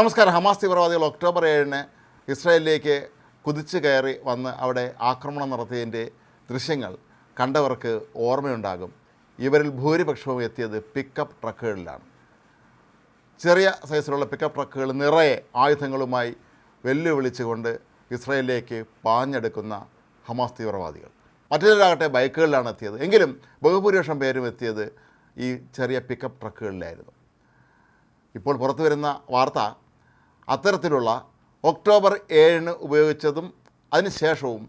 നമസ്കാരം. ഹമാസ് തീവ്രവാദികൾ ഒക്ടോബർ ഏഴിന് ഇസ്രായേലിലേക്ക് കുതിച്ചു കയറി വന്ന് അവിടെ ആക്രമണം നടത്തിയതിന്റെ ദൃശ്യങ്ങൾ കണ്ടവർക്ക് ഓർമ്മയുണ്ടാകും. ഇവരിൽ ഭൂരിപക്ഷവും എത്തിയത് പിക്കപ്പ് ട്രക്കുകളിലാണ്. ചെറിയ സൈസിലുള്ള പിക്കപ്പ് ട്രക്കുകൾ നിറയെ ആയുധങ്ങളുമായി വെല്ലുവിളിച്ചുകൊണ്ട് ഇസ്രായേലിലേക്ക് പാഞ്ഞെടുക്കുന്ന ഹമാസ് തീവ്രവാദികൾ. മറ്റുള്ളവരാകട്ടെ ബൈക്കുകളിലാണ് എത്തിയത്. എങ്കിലും ബഹുഭൂരിപക്ഷം പേരും എത്തിയത് ഈ ചെറിയ പിക്കപ്പ് ട്രക്കുകളിലായിരുന്നു. ഇപ്പോൾ പുറത്തു വരുന്ന വാർത്ത അത്തരത്തിലുള്ള ഒക്ടോബർ ഏഴിന് ഉപയോഗിച്ചതും അതിനുശേഷവും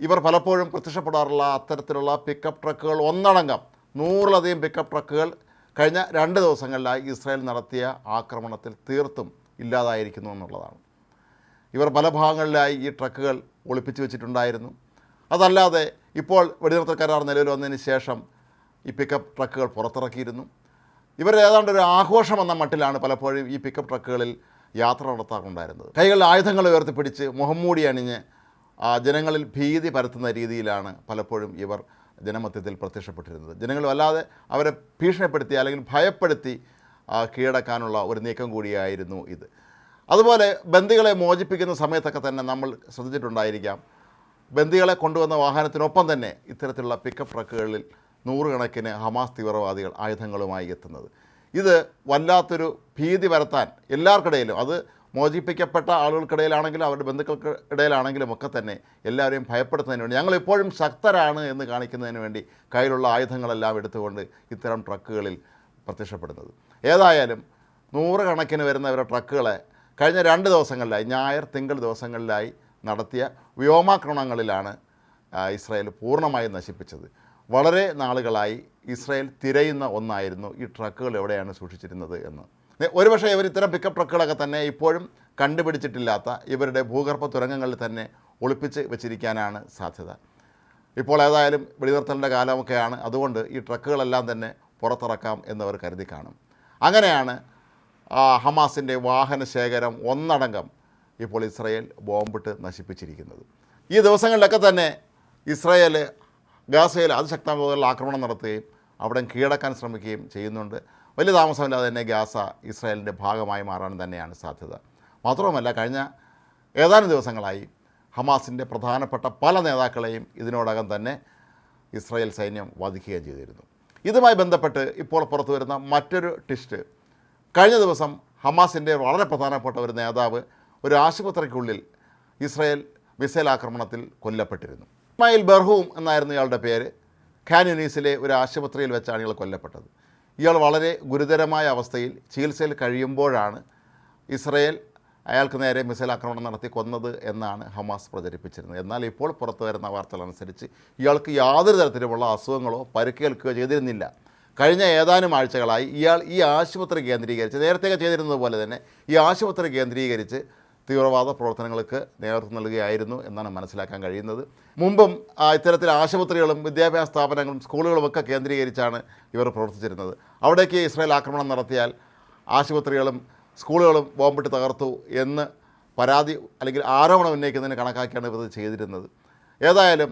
ഇവർ പലപ്പോഴും പ്രത്യക്ഷപ്പെടാറുള്ള അത്തരത്തിലുള്ള പിക്കപ്പ് ട്രക്കുകൾ ഒന്നടങ്കം നൂറിലധികം പിക്കപ്പ് ട്രക്കുകൾ കഴിഞ്ഞ രണ്ട് ദിവസങ്ങളിലായി ഇസ്രായേൽ നടത്തിയ ആക്രമണത്തിൽ തീർത്തും ഇല്ലാതായിരിക്കുന്നു എന്നുള്ളതാണ്. ഇവർ പല ഭാഗങ്ങളിലായി ഈ ട്രക്കുകൾ ഒളിപ്പിച്ചു വെച്ചിട്ടുണ്ടായിരുന്നു. അതല്ലാതെ ഇപ്പോൾ വെടിനിർത്തൽ കരാർ നിലവിൽ വന്നതിന് ശേഷം ഈ പിക്കപ്പ് ട്രക്കുകൾ പുറത്തിറക്കിയിരുന്നു. ഇവർ ഏതാണ്ട് ഒരു ആഘോഷം എന്ന മട്ടിലാണ് പലപ്പോഴും ഈ പിക്കപ്പ് ട്രക്കുകളിൽ യാത്ര നടത്താറുണ്ടായിരുന്നത്. കൈകളിൽ ആയുധങ്ങൾ ഉയർത്തിപ്പിടിച്ച് മുഹമ്മൂടി അണിഞ്ഞ് ജനങ്ങളിൽ ഭീതി പരത്തുന്ന രീതിയിലാണ് പലപ്പോഴും ഇവർ ജനമധ്യത്തിൽ പ്രത്യക്ഷപ്പെട്ടിരുന്നത്. ജനങ്ങൾ വല്ലാതെ അവരെ ഭീഷണിപ്പെടുത്തി അല്ലെങ്കിൽ ഭയപ്പെടുത്തി കീഴടക്കാനുള്ള ഒരു നീക്കം കൂടിയായിരുന്നു ഇത്. അതുപോലെ ബന്ദികളെ മോചിപ്പിക്കുന്ന സമയത്തൊക്കെ തന്നെ നമ്മൾ ശ്രദ്ധിച്ചിട്ടുണ്ടായിരിക്കാം. ബന്ദികളെ കൊണ്ടുവന്ന വാഹനത്തിനൊപ്പം തന്നെ ഇത്തരത്തിലുള്ള പിക്കപ്പ് ട്രക്കുകളിൽ നൂറുകണക്കിന് ഹമാസ് തീവ്രവാദികൾ ആയുധങ്ങളുമായി എത്തുന്നത്. ഇത് വല്ലാത്തൊരു ഭീതി വരുത്താൻ എല്ലാവർക്കിടയിലും അത് മോചിപ്പിക്കപ്പെട്ട ആളുകൾക്കിടയിലാണെങ്കിലും അവരുടെ ബന്ധുക്കൾക്ക് ഇടയിലാണെങ്കിലും ഒക്കെ തന്നെ എല്ലാവരെയും ഭയപ്പെടുത്തുന്നതിന് വേണ്ടി ഞങ്ങൾ എപ്പോഴും ശക്തരാണ് എന്ന് കാണിക്കുന്നതിന് വേണ്ടി കയ്യിലുള്ള ആയുധങ്ങളെല്ലാം എടുത്തുകൊണ്ട് ഇത്തരം ട്രക്കുകളിൽ പ്രത്യക്ഷപ്പെടുന്നത്. ഏതായാലും നൂറുകണക്കിന് വരുന്നവരുടെ ട്രക്കുകളെ കഴിഞ്ഞ രണ്ട് ദിവസങ്ങളിലായി ഞായർ തിങ്കൾ ദിവസങ്ങളിലായി നടത്തിയ വ്യോമാക്രമണങ്ങളിലാണ് ഇസ്രായേൽ പൂർണമായും നശിപ്പിച്ചത്. വളരെ നാളുകളായി ഇസ്രായേൽ തിരയുന്ന ഒന്നായിരുന്നു ഈ ട്രക്കുകൾ എവിടെയാണ് സൂക്ഷിച്ചിരുന്നത് എന്ന്. ഒരുപക്ഷെ ഇവർ ഇത്തരം പിക്കപ്പ് ട്രക്കുകളൊക്കെ തന്നെ ഇപ്പോഴും കണ്ടുപിടിച്ചിട്ടില്ലാത്ത ഇവരുടെ ഭൂഗർഭ തുരങ്കങ്ങളിൽ തന്നെ ഒളിപ്പിച്ച് വെച്ചിരിക്കാനാണ് സാധ്യത. ഇപ്പോൾ ഏതായാലും വെടിനിർത്തലിന്റെ കാലമൊക്കെയാണ്. അതുകൊണ്ട് ഈ ട്രക്കുകളെല്ലാം തന്നെ പുറത്തിറക്കാം എന്നവർ കരുതി കാണും. അങ്ങനെയാണ് ഹമാസിന്റെ വാഹന ശേഖരം ഒന്നടങ്കം ഇപ്പോൾ ഇസ്രയേൽ ബോംബിട്ട് നശിപ്പിച്ചിരിക്കുന്നത്. ഈ ദിവസങ്ങളിലൊക്കെ തന്നെ ഇസ്രയേൽ ഗാസയിൽ അതിശക്തമായ ആക്രമണം നടത്തുകയും അവിടെ കീഴടക്കാൻ ശ്രമിക്കുകയും ചെയ്യുന്നുണ്ട്. വലിയ താമസമില്ലാതെ തന്നെ ഗാസ ഇസ്രായേലിന്റെ ഭാഗമായി മാറാൻ തന്നെയാണ് സാധ്യത. മാത്രവുമല്ല കഴിഞ്ഞ ഏതാനും ദിവസങ്ങളായി ഹമാസിന്റെ പ്രധാനപ്പെട്ട പല നേതാക്കളെയും ഇതിനോടകം തന്നെ ഇസ്രായേൽ സൈന്യം വധിക്കുകയും ചെയ്തിരുന്നു. ഇതുമായി ബന്ധപ്പെട്ട് ഇപ്പോൾ പുറത്തു വരുന്ന മറ്റൊരു ടിസ്റ്റ് കഴിഞ്ഞ ദിവസം ഹമാസിന്റെ വളരെ പ്രധാനപ്പെട്ട ഒരു നേതാവ് ഒരു ആശുപത്രിക്കുള്ളിൽ ഇസ്രായേൽ മിസൈൽ ആക്രമണത്തിൽ കൊല്ലപ്പെട്ടിരുന്നു. ഇസ്മായിൽ ബർഹൂം എന്നായിരുന്നു ഇയാളുടെ പേര്. ഖാനുനീസിലെ ഒരു ആശുപത്രിയിൽ വെച്ചാണ് ഇയാൾ കൊല്ലപ്പെട്ടത്. ഇയാൾ വളരെ ഗുരുതരമായ അവസ്ഥയിൽ ചികിത്സയിൽ കഴിയുമ്പോഴാണ് ഇസ്രയേൽ അയാൾക്ക് നേരെ മിസൈൽ ആക്രമണം നടത്തി കൊന്നത് എന്നാണ് ഹമാസ് പ്രചരിപ്പിച്ചിരുന്നത്. എന്നാൽ ഇപ്പോൾ പുറത്തു വരുന്ന വാർത്തകൾ അനുസരിച്ച് ഇയാൾക്ക് യാതൊരു തരത്തിലുമുള്ള അസുഖങ്ങളോ പരുക്കേൽക്കുകയോ ചെയ്തിരുന്നില്ല. കഴിഞ്ഞ ഏതാനും ആഴ്ചകളായി ഇയാൾ ഈ ആശുപത്രി കേന്ദ്രീകരിച്ച് നേരത്തെയൊക്കെ ചെയ്തിരുന്നത് പോലെ തന്നെ ഈ ആശുപത്രി കേന്ദ്രീകരിച്ച് തീവ്രവാദ പ്രവർത്തനങ്ങൾക്ക് നേതൃത്വം നൽകുകയായിരുന്നു എന്നാണ് മനസ്സിലാക്കാൻ കഴിയുന്നത്. മുമ്പും ഇത്തരത്തിൽ ആശുപത്രികളും വിദ്യാഭ്യാസ സ്ഥാപനങ്ങളും സ്കൂളുകളും ഒക്കെ കേന്ദ്രീകരിച്ചാണ് ഇവർ പ്രവർത്തിച്ചിരുന്നത്. അവിടേക്ക് ഇസ്രായേൽ ആക്രമണം നടത്തിയാൽ ആശുപത്രികളും സ്കൂളുകളും ബോംബിട്ട് തകർത്തു എന്ന് പരാതി അല്ലെങ്കിൽ ആരോപണം ഉന്നയിക്കുന്നതിന് കണക്കാക്കിയാണ് ഇവർ ചെയ്തിരുന്നത്. ഏതായാലും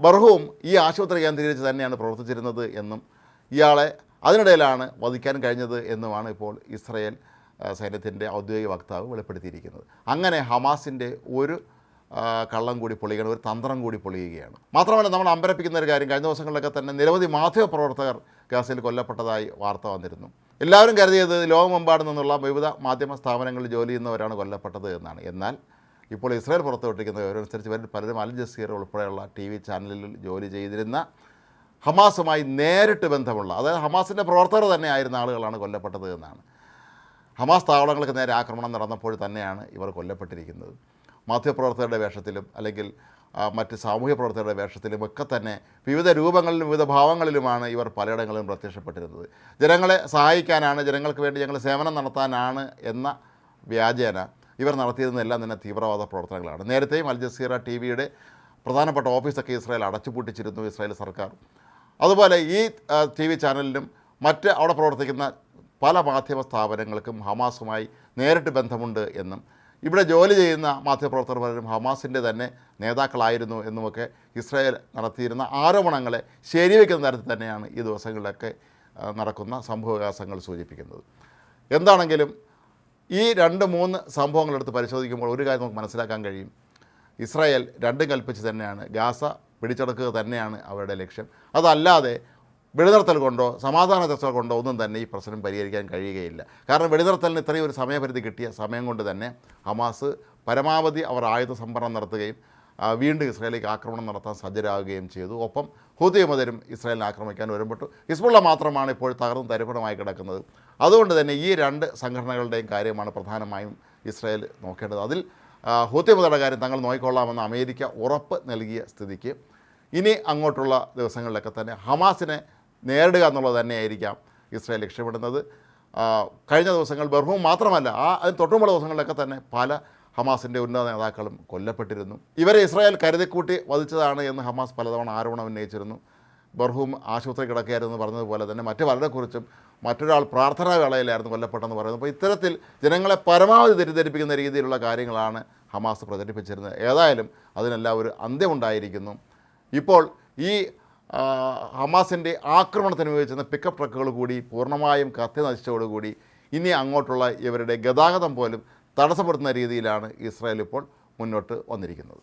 ബർഹവും ഈ ആശുപത്രി കേന്ദ്രീകരിച്ച് തന്നെയാണ് പ്രവർത്തിച്ചിരുന്നത് എന്നും ഇയാളെ അതിനിടയിലാണ് വധിക്കാൻ കഴിഞ്ഞത് എന്നുമാണ് ഇപ്പോൾ ഇസ്രയേൽ സൈന്യത്തിന്റെ ഔദ്യോഗിക വക്താവ് വെളിപ്പെടുത്തിയിരിക്കുന്നത്. അങ്ങനെ ഹമാസിന്റെ ഒരു കള്ളം കൂടി പൊളിയുകയാണ് ഒരു തന്ത്രം കൂടി പൊളിയുകയാണ്. മാത്രമല്ല നമ്മൾ അമ്പരപ്പിക്കുന്ന ഒരു കാര്യം കഴിഞ്ഞ ദിവസങ്ങളിലൊക്കെ തന്നെ നിരവധി മാധ്യമപ്രവർത്തകർ ഗാസയിൽ കൊല്ലപ്പെട്ടതായി വാർത്ത വന്നിരുന്നു. എല്ലാവരും കരുതിയത് ലോകമെമ്പാടും നിന്നുള്ള വിവിധ മാധ്യമ സ്ഥാപനങ്ങളിൽ ജോലി ചെയ്യുന്നവരാണ് കൊല്ലപ്പെട്ടത് എന്നാണ്. എന്നാൽ ഇപ്പോൾ ഇസ്രായേൽ പുറത്തുവിട്ടിരിക്കുന്ന വിവരമനുസരിച്ച് ഇവരിൽ പലരും അൽ ജസീർ ഉൾപ്പെടെയുള്ള ടി വി ചാനലിൽ ജോലി ചെയ്തിരുന്ന ഹമാസുമായി നേരിട്ട് ബന്ധമുള്ള അതായത് ഹമാസിന്റെ പ്രവർത്തകർ തന്നെ ആയിരുന്ന ആളുകളാണ് കൊല്ലപ്പെട്ടത് എന്നാണ്. ഹമാസ് താവളങ്ങൾക്ക് നേരെ ആക്രമണം നടന്നപ്പോൾ തന്നെയാണ് ഇവർ കൊല്ലപ്പെട്ടിരിക്കുന്നത്. മാധ്യമപ്രവർത്തകരുടെ വേഷത്തിലും അല്ലെങ്കിൽ മറ്റ് സാമൂഹ്യ പ്രവർത്തകരുടെ വേഷത്തിലും ഒക്കെ തന്നെ വിവിധ രൂപങ്ങളിലും വിവിധ ഭാവങ്ങളിലുമാണ് ഇവർ പലയിടങ്ങളിലും പ്രത്യക്ഷപ്പെട്ടിരുന്നത്. ജനങ്ങളെ സഹായിക്കാനാണ് ജനങ്ങൾക്ക് വേണ്ടി ഞങ്ങൾ സേവനം നടത്താനാണ് എന്ന വ്യാജേന ഇവർ നടത്തിയതെന്നെല്ലാം തന്നെ തീവ്രവാദ പ്രവർത്തനങ്ങളാണ്. നേരത്തെയും അൽ ജസീറ ടി വിയുടെ പ്രധാനപ്പെട്ട ഓഫീസൊക്കെ ഇസ്രായേൽ അടച്ചുപൂട്ടിച്ചിരുന്നു ഇസ്രായേൽ സർക്കാർ. അതുപോലെ ഈ ടി വി ചാനലിലും മറ്റ് അവിടെ പ്രവർത്തിക്കുന്ന പല മാധ്യമ സ്ഥാപനങ്ങൾക്കും ഹമാസുമായി നേരിട്ട് ബന്ധമുണ്ട് എന്നും ഇവിടെ ജോലി ചെയ്യുന്ന മാധ്യമപ്രവർത്തകർ പലരും ഹമാസിന്റെ തന്നെ നേതാക്കളായിരുന്നു എന്നുമൊക്കെ ഇസ്രായേൽ നടത്തിയിരുന്ന ആരോപണങ്ങളെ ശരിവെക്കുന്ന തരത്തിൽ തന്നെയാണ് ഈ ദിവസങ്ങളിലൊക്കെ നടക്കുന്ന സംഭവവികാസങ്ങൾ സൂചിപ്പിക്കുന്നത്. എന്താണെങ്കിലും ഈ രണ്ട് മൂന്ന് സംഭവങ്ങളെടുത്ത് പരിശോധിക്കുമ്പോൾ ഒരു കാര്യം നമുക്ക് മനസ്സിലാക്കാൻ കഴിയും. ഇസ്രായേൽ രണ്ടും കൽപ്പിച്ച് തന്നെയാണ് ഗാസ പിടിച്ചെടുക്കുക തന്നെയാണ് അവരുടെ ലക്ഷ്യം. അതല്ലാതെ വെടിനിർത്തൽ കൊണ്ടോ സമാധാന ചർച്ച കൊണ്ടോ ഒന്നും തന്നെ ഈ പ്രശ്നം പരിഹരിക്കാൻ കഴിയുകയില്ല. കാരണം വെടിനിർത്തലിന് ഇത്രയും ഒരു സമയപരിധി കിട്ടിയ സമയം കൊണ്ട് തന്നെ ഹമാസ് പരമാവധി അവർ ആയുധ സംഭരണം നടത്തുകയും വീണ്ടും ഇസ്രായേലിലേക്ക് ആക്രമണം നടത്താൻ സജ്ജരാകുകയും ചെയ്തു. ഒപ്പം ഹൂതിയമതരും ഇസ്രായേലിനെ ആക്രമിക്കാൻ വരുമ്പോട്ടു ഹിസ്ബുള്ള മാത്രമാണ് ഇപ്പോൾ തകർന്ന് തരിപ്പണമായി കിടക്കുന്നത്. അതുകൊണ്ട് തന്നെ ഈ രണ്ട് സംഘടനകളുടെയും കാര്യമാണ് പ്രധാനമായും ഇസ്രായേൽ നോക്കേണ്ടത്. അതിൽ ഹൂത്തിയമതയുടെ കാര്യം തങ്ങൾ നോക്കിക്കൊള്ളാമെന്ന് അമേരിക്ക ഉറപ്പ് നൽകിയ സ്ഥിതിക്ക് ഇനി അങ്ങോട്ടുള്ള ദിവസങ്ങളിലൊക്കെ തന്നെ ഹമാസിനെ നേരിടുക എന്നുള്ളത് തന്നെയായിരിക്കാം ഇസ്രായേൽ ലക്ഷ്യമിടുന്നത്. കഴിഞ്ഞ ദിവസങ്ങൾ ബർഹൂം മാത്രമല്ല ആ അതിന് തൊട്ടുമുള്ള ദിവസങ്ങളിലൊക്കെ തന്നെ പല ഹമാസിന്റെ ഉന്നത നേതാക്കളും കൊല്ലപ്പെട്ടിരുന്നു. ഇവരെ ഇസ്രായേൽ കരുതിക്കൂട്ടി വധിച്ചതാണ് എന്ന് ഹമാസ് പലതവണ ആരോപണം ഉന്നയിച്ചിരുന്നു. ബർഹൂം ആശുപത്രി കിടക്കുകയായിരുന്നു പറഞ്ഞതുപോലെ തന്നെ മറ്റു പലരെക്കുറിച്ചും മറ്റൊരാൾ പ്രാർത്ഥനാ വേളയിലായിരുന്നു കൊല്ലപ്പെട്ടെന്ന് പറയുന്നത് അപ്പോൾ ഇത്തരത്തിൽ ജനങ്ങളെ പരമാവധി തെറ്റിദ്ധരിപ്പിക്കുന്ന രീതിയിലുള്ള കാര്യങ്ങളാണ് ഹമാസ് പ്രചരിപ്പിച്ചിരുന്നത്. ഏതായാലും അതിനെല്ലാം ഒരു അന്ത്യമുണ്ടായിരിക്കുന്നു. ഇപ്പോൾ ഈ ഹമാസിന്റെ ആക്രമണത്തിന് ഉപയോഗിച്ചിരുന്ന പിക്കപ്പ് ട്രക്കുകൾ കൂടി പൂർണമായും കത്തി നശിച്ചതോടുകൂടി ഇനി അങ്ങോട്ടുള്ള ഇവരുടെ ഗതാഗതം പോലും തടസ്സപ്പെടുത്തുന്ന രീതിയിലാണ് ഇസ്രായേൽ ഇപ്പോൾ മുന്നോട്ട് വന്നിരിക്കുന്നത്.